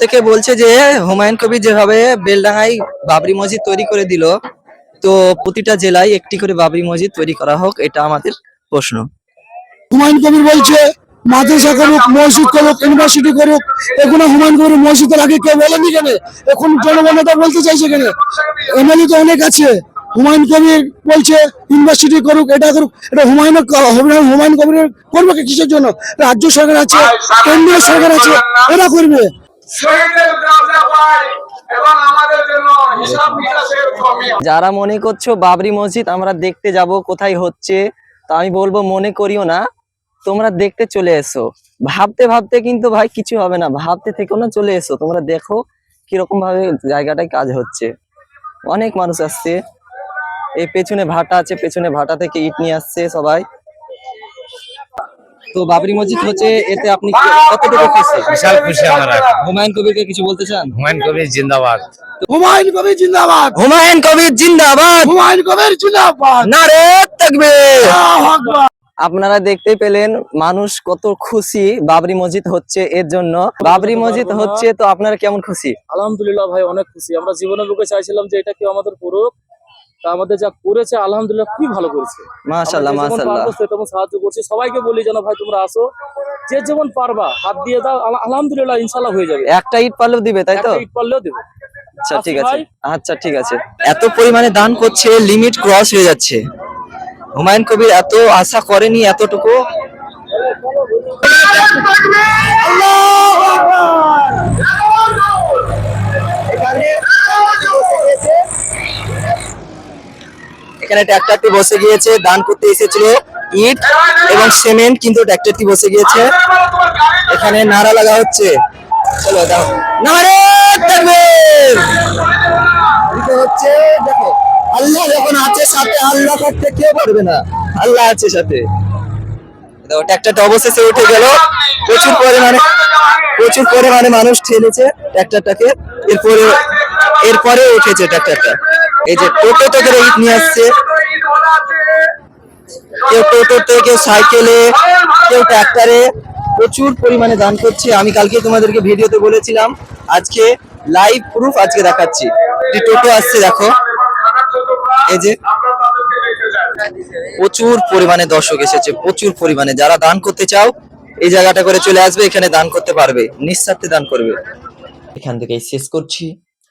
প্রত্যেকে বলছে যে হুমায়ুন কবির যেভাবে বেলডাঙ্গায় বাবরি মসজিদ তৈরি করে দিল তো প্রতিটা জেলায় একটি করে বাবরি মসজিদ তৈরি করা হোক এটা আমাদের প্রশ্ন। হুমায়ুন কবির বলছে মাদ্রাসা করুক মসজিদ করুক ইউনিভার্সিটি করুক এখন হুমায়ুন কবির মসজিদের আগে কেউ বলেনি কেন? এখন জনগণ এটা বলতে চাইছে কেন? এমএলএ তো অনেক আছে। হুমায়ুন কবির বলছে ইউনিভার্সিটি করুক এটা করুক এটা হুমায়ুন হুমায়ুন কবির করবে কিসের জন্য? রাজ্য সরকার আছে কেন্দ্রীয় সরকার আছে এরা করবে। যারা মনে করছ বাবরি মসজিদ আমরা দেখতে যাব, কোথায় হচ্ছে, তা আমি বলব মনে করিও না, তোমরা দেখতে চলে এসো। ভাবতে ভাবতে কিন্তু ভাই কিছু হবে না, ভাবতে থেকেও না চলে এসো, তোমরা দেখো কীরকম ভাবে জায়গাটায় কাজ হচ্ছে। অনেক মানুষ আসছে, এই পেছনে ভাটা আছে, পেছনে ভাটা থেকে ইট নিয়ে আসছে সবাই। তো বাবরি মসজিদ হচ্ছে এতে আপনি কতটুকু খুশি? বিশাল খুশি আমরা হুমায়ুন কবিরকে কিছু বলতে চান? হুমায়ুন কবির জিন্দাবাদ। হুমায়ুন কবির জিন্দাবাদ। হুমায়ুন কবির জিন্দাবাদ। হুমায়ুন কবির জিন্দাবাদ। নারে তাকবীর। আল্লাহু আকবার। আপনারা দেখতে পেলেন মানুষ কত খুশি বাবরি মসজিদ হচ্ছে এর জন্য। বাবরি মসজিদ হচ্ছে তো আপনারা কেমন খুশি? আলহামদুলিল্লাহ ভাই অনেক খুশি। আমরা জীবনের বুকে চাইছিলাম যে এটা কেউ আমাদের করুক তা আমাদের যা করেছে আলহামদুলিল্লাহ খুবই ভালো করেছে। পারব সে তেমন সাহায্য করছি। সবাইকে বলি যেন ভাই তোমরা আসো। যে যেমন পারবা হাত দিয়ে দাও আলহামদুলিল্লাহ ইনশাল্লাহ হয়ে যাবে। একটা ইট পারলেও দিবে তাই তো? একটা ইট পারলেও দেবো। আচ্ছা ঠিক আছে। আচ্ছা ঠিক আছে। এত পরিমাণে দান করছে লিমিট ক্রস হয়ে যাচ্ছে। হুমায়ুন কবির এত আশা করেনি এতটুকু। এখানে ট্র্যাক্টরটি বসে গিয়েছে দান করতে এসেছিল, ইট এবং সিমেন্ট, কিন্তু ট্র্যাক্টরটি বসে গিয়েছে। এখানে নারা লাগা হচ্ছে। চলো দাও। নারে তাকবীর এটা হচ্ছে, দেখো, আল্লাহ যখন আছে সাথে, আল্লাহ করতে কেউ পারবে না। আল্লাহ আছে সাথে। দেখো ট্র্যাক্টরটা অবশেষে উঠে গেল। প্রচুর পরিমাণে প্রচুর পরিমাণে মানুষ ঠেলেছে ট্র্যাক্টরটাকে এরপরে এরপরে উঠেছে ট্র্যাক্টরটা এই যে টোটো করে ইট নিয়ে আসছে। কেউ টোটোতে কেউ সাইকেলে, কেউ ট্র্যাক্টরে প্রচুর পরিমাণে দান করছে। আমি কালকে তোমাদেরকে ভিডিওতে বলেছিলাম, আজকে লাইভ প্রুফ আজকে দেখাচ্ছি। টোটো আসছে, দেখো। এই যে প্রচুর পরিমাণে দর্শক এসেছে, প্রচুর পরিমাণে। যারা দান করতে চাও, এই জায়গাটা করে চলে আসবে, এখানে দান করতে পারবে। নিঃস্বার্থে দান করবে। এখান থেকেই শেষ করছি।